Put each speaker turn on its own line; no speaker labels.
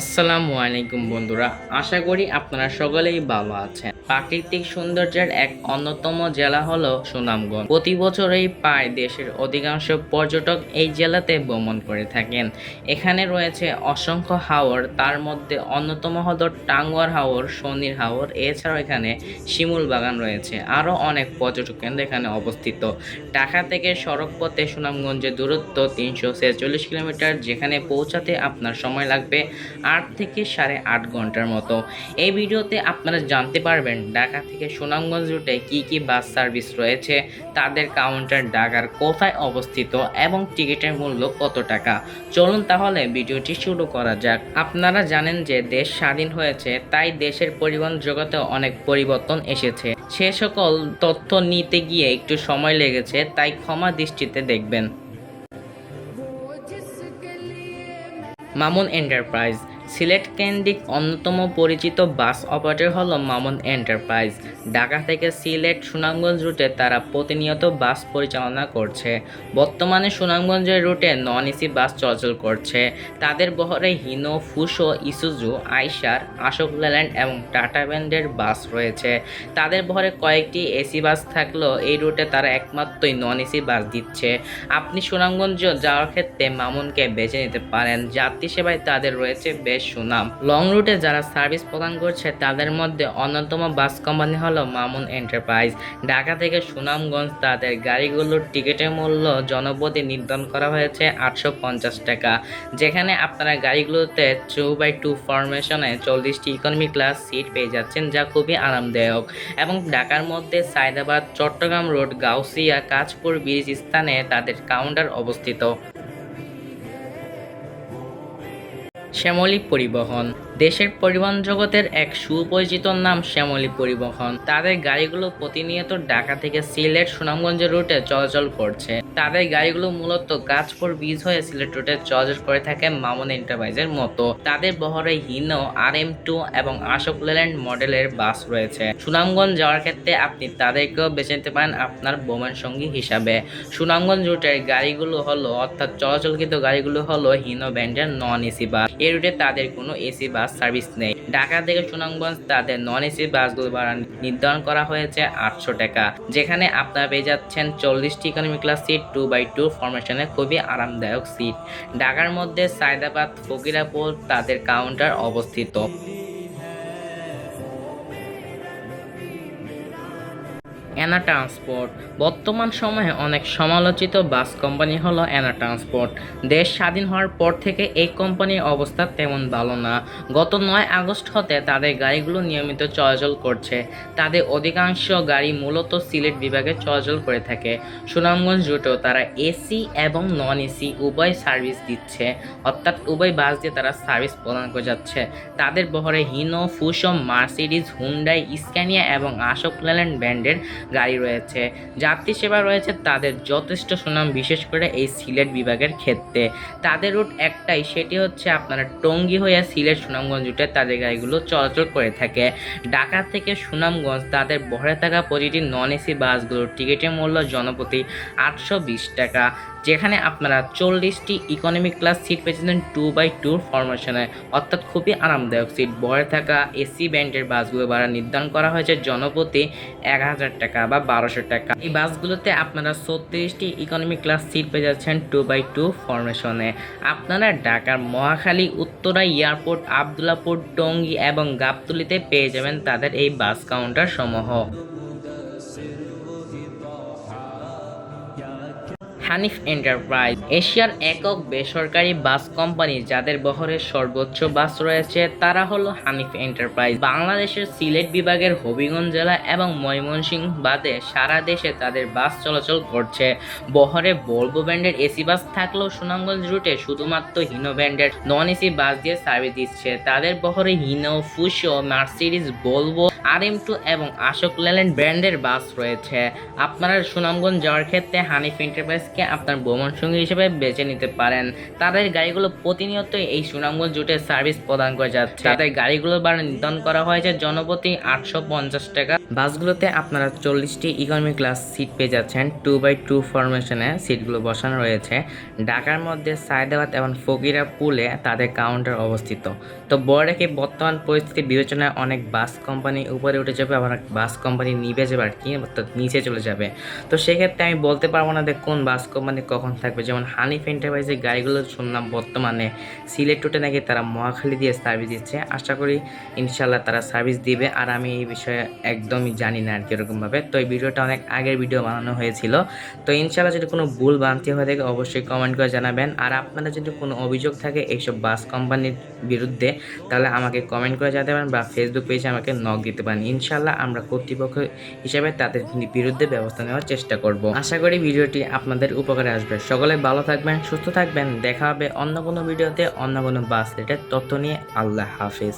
আসসালামু আলাইকুম বন্ধুরা, আশা করি আপনারা সকলেই ভালো আছেন। প্রাকৃতিক সৌন্দর্যের এক অন্যতম জেলা হলো সুনামগঞ্জ। প্রতি বছরই প্রায় দেশের অধিকাংশ পর্যটক এই জেলাতে ভ্রমণ করে থাকেন। এখানে রয়েছে অসংখ্য হাওর, তার মধ্যে অন্যতম হলো টাঙ্গুয়ার হাওর শনির হাওর, এছাড়াও এখানে শিমুল বাগান রয়েছে। আরও অনেক পর্যটক কেন্দ্র এখানে অবস্থিত। ঢাকা থেকে সড়ক পথে সুনামগঞ্জের দূরত্ব তিনশো ছেচল্লিশ কিলোমিটার, যেখানে পৌঁছাতে আপনার সময় লাগবে আট থেকে সাড়ে আট ঘণ্টার মতো। এই ভিডিওতে আপনারা জানতে পারবেন ঢাকা থেকে সুনামগঞ্জ রুটে কি কি বাস সার্ভিস রয়েছে, তাদের কাউন্টার ঢাকার কোথায় অবস্থিত এবং টিকিটের মূল্য কত টাকা। চলুন তাহলে ভিডিওটি শুরু করা যাক। আপনারা জানেন যে দেশ স্বাধীন হয়েছে, তাই দেশের পরিবহন জগতে অনেক পরিবর্তন এসেছে। সে সকল তথ্য নিতে গিয়ে একটু সময় লেগেছে, তাই ক্ষমা দৃষ্টিতে দেখবেন। মামুন এন্টারপ্রাইজ সিলেট কেন্দ্রিক অন্যতম পরিচিত বাস অপারেটর হল মামুন এন্টারপ্রাইজ। ঢাকা থেকে সিলেট সুনামগঞ্জ রুটে তারা প্রতিনিয়ত বাস পরিচালনা করছে। বর্তমানে সুনামগঞ্জের রুটে নন এসি বাস চলাচল করছে। তাদের বহরে হিনো, ফুসো, ইসুজু, আইসার, আশোক লেল্যান্ড এবং টাটা ব্যান্ডের বাস রয়েছে। তাদের বহরে কয়েকটি এসি বাস থাকলেও এই রুটে তারা একমাত্রই নন এসি বাস দিচ্ছে। আপনি সুনামগঞ্জ যাওয়ার ক্ষেত্রে মামুনকে বেছে নিতে পারেন। যাত্রী সেবায় তাদের রয়েছে বেশ সুনাম। লং রুটে যারা সার্ভিস প্রদান করছে, তাদের মধ্যে অন্যতম বাস কোম্পানি হলো মামুন এন্টারপ্রাইজ। ঢাকা থেকে সুনামগঞ্জ তাদের গাড়িগুলোর টিকিটের মূল্য জনপতি নির্ধারণ করা হয়েছে আটশো পঞ্চাশ টাকা। যেখানে আপনারা গাড়িগুলোতে টু বাই টু ফরমেশনে চল্লিশটি ইকোনমি ক্লাস সিট পেয়ে যাচ্ছেন, যা খুবই আরামদায়ক। এবং ঢাকার মধ্যে সায়দাবাদ, চট্টগ্রাম রোড, গাউসিয়া, কাঁচপুর ব্রিজ স্থানে তাদের কাউন্টার অবস্থিত। শ্যামলী পরিবহন। দেশের পরিবহন জগতের এক সুপরিচিত নাম শ্যামলী পরিবহন। তাদের গাড়িগুলো প্রতিনিয়ত ঢাকা থেকে সিলেট, সুনামগঞ্জ রুটে চলাচল করছে। তাদের গাড়িগুলো মূলত গাছপুর বীজ হয়ে সিলেট রুটে চলাচল করে থাকে মামুন এন্টারপ্রাইজের মতো। তাদের বহরে হিনো আর এম টু এবং আশোক লেল্যান্ড মডেলের বাস রয়েছে। সুনামগঞ্জ যাওয়ার ক্ষেত্রে আপনি তাদেরকেও বেছে নিতে পারেন আপনার বোমান সঙ্গী হিসাবে। সুনামগঞ্জ রুটের গাড়িগুলো হলো, অর্থাৎ চলাচলকৃত গাড়িগুলো হলো হিনো ব্যান্ডের নন এসি বাস। এই রুটে তাদের কোনো এসি বাস সার্ভিস নেই। ঢাকা থেকে সুনামগঞ্জ তাদের নন এসি বাসগুলো ভাড়া নির্ধারণ করা হয়েছে আটশো টাকা, যেখানে আপনারা পেয়ে যাচ্ছেন চল্লিশটি economy class seat two by two ফরমেশনে খুবই আরামদায়ক সিট ঢাকার মধ্যে সায়দাবাদ, ফকিরাপুর তাদের কাউন্টার অবস্থিত। অ্যানা ট্রান্সপোর্ট। বর্তমান সময়ে অনেক সমালোচিত বাস কোম্পানি হলো অ্যানা ট্রান্সপোর্ট। দেশ স্বাধীন হওয়ার পর থেকে এই কোম্পানির অবস্থা তেমন ভালো না। গত নয় আগস্ট হতে তাদের গাড়িগুলো নিয়মিত চলাচল করছে। তাদের অধিকাংশ গাড়ি মূলত সিলেট বিভাগে চলাচল করে থাকে। সুনামগঞ্জ রুটেও তারা এসি এবং নন এসি উভয় সার্ভিস দিচ্ছে। অর্থাৎ উভয় বাস দিয়ে তারা সার্ভিস প্রদান করে যাচ্ছে। তাদের বহরে Hino, Fuso, Mercedes, Hyundai, Scania এবং আশোক লেল্যান্ড ব্র্যান্ডের গাড়ি রয়েছে। যাত্রী সেবা রয়েছে, তাদের যথেষ্ট সুনাম, বিশেষ করে এই সিলেট বিভাগের ক্ষেত্রে। তাদের রুট একটাই, সেটি হচ্ছে আপনারা টঙ্গী হয়ে সিলেট সুনামগঞ্জ রুটে তাদের গাড়িগুলো চলাচল করে থাকে। ঢাকা থেকে সুনামগঞ্জ, তাদের বহরে থাকা প্রতিটি নন এসি বাসগুলোর টিকিটের মূল্য জনপ্রতি আটশো বিশ টাকা। যেখানে আপনারা চল্লিশটি ইকোনমিক ক্লাস সিট পেয়েছিলেন টু বাই টু ফরমেশনে অর্থাৎ খুবই আরামদায়ক সিট বহরে থাকা এসি ব্যান্ডের বাসগুলো ভাড়া নির্ধারণ করা হয়েছে জনপ্রতি এক হাজার টাকা। বা বারোশো টাকা। এই বাসগুলোতে আপনারা ছত্রিশটি ইকোনমি ক্লাস সিট পেয়ে যাচ্ছেন টু বাই টু ফরমেশনে আপনারা ঢাকার মহাখালী, উত্তরা এয়ারপোর্ট আবদুল্লাপুর, টঙ্গী এবং গাবতুলিতে পেয়ে যাবেন তাদের এই বাস কাউন্টার সমূহ। হানিফ এন্টারপ্রাইজ। এশিয়ার একক বেসরকারি বাস কোম্পানি যাদের বহরে সর্বোচ্চ বাস রয়েছে, তারা হলো হানিফ এন্টারপ্রাইজ। বাংলাদেশের সিলেট বিভাগের হবিগঞ্জ জেলা এবং ময়মনসিংহ বাদে সারা দেশে তাদের বাস চলাচল করছে। বহরে ভলভো ব্র্যান্ডের এসি বাস থাকলেও সুনামগঞ্জ রুটে শুধুমাত্র হিনো ব্র্যান্ডের নন এসি বাস দিয়ে সার্ভিস দিচ্ছে। তাদের বহরে Hino, Fuso, Mercedes, Volvo R M two এবং আশোক লেল্যান্ড ব্র্যান্ডের বাস রয়েছে। আপনারা সুনামগঞ্জ যাওয়ার ক্ষেত্রে হানিফ এন্টারপ্রাইজকে আপনার ভ্রমণ সঙ্গী হিসেবে বেছে নিতে পারেন। তাদের গাড়িগুলো প্রতিনিয়ত এই সুনামগঞ্জ জুটে সার্ভিস প্রদান করে যাচ্ছে। তাদের গাড়িগুলো ভাড়া নির্ধারণ করা হয়েছে জনপ্রতি আটশো পঞ্চাশ টাকা। বাসগুলোতে আপনারা চল্লিশটি ইকোনমি ক্লাস সিট পেয়ে যাচ্ছেন। টু বাই টু ফরমেশনে সিটগুলো বসানো রয়েছে। ঢাকার মধ্যে সায়দাবাদ এবং ফকিরা পুলে তাদের কাউন্টার অবস্থিত। তো বড় রেখে বর্তমান পরিস্থিতি বিবেচনায় অনেক বাস কোম্পানি উপরে উঠে যাবে, আবার বাস কোম্পানি নিভে যাবে আর কি, অর্থাৎ নিচে চলে যাবে। তো সেক্ষেত্রে আমি বলতে পারব না যে কোন বাস কোম্পানি কখন থাকবে। যেমন হানিফ এন্টারপ্রাইজের গাড়িগুলো শুনলাম বর্তমানে সিলেট রুটে নাকি তারা মহাখালী দিয়ে সার্ভিস দিচ্ছে। আশা করি ইনশাল্লাহ তারা সার্ভিস দিবে, আর আমি এই বিষয়ে একদমই জানি না আর কি এরকমভাবে তো এই ভিডিওটা অনেক আগের ভিডিও বানানো হয়েছিল। তো ইনশাল্লাহ যদি কোনো ভুল ভ্রান্তি হয়ে থাকে, অবশ্যই কমেন্ট করে জানাবেন। আর আপনারা যদি কোনো অভিযোগ থাকে এইসব বাস কোম্পানির বিরুদ্ধে, তাহলে আমাকে কমেন্ট করে জানাতে বা ফেসবুক পেজে আমাকে নক দিতে পারেন ইনশাল্লাহ আমরা কর্তৃপক্ষ হিসেবে তাদের বিরুদ্ধে ব্যবস্থা নেওয়ার চেষ্টা করব। আশা করি ভিডিওটি আপনাদের উপকারে আসবে। সকলে ভালো থাকবেন, সুস্থ থাকবেন। দেখা হবে অন্য কোনো ভিডিওতে, অন্য কোনো বাস রেটের তথ্য নিয়ে। আল্লাহ হাফিজ।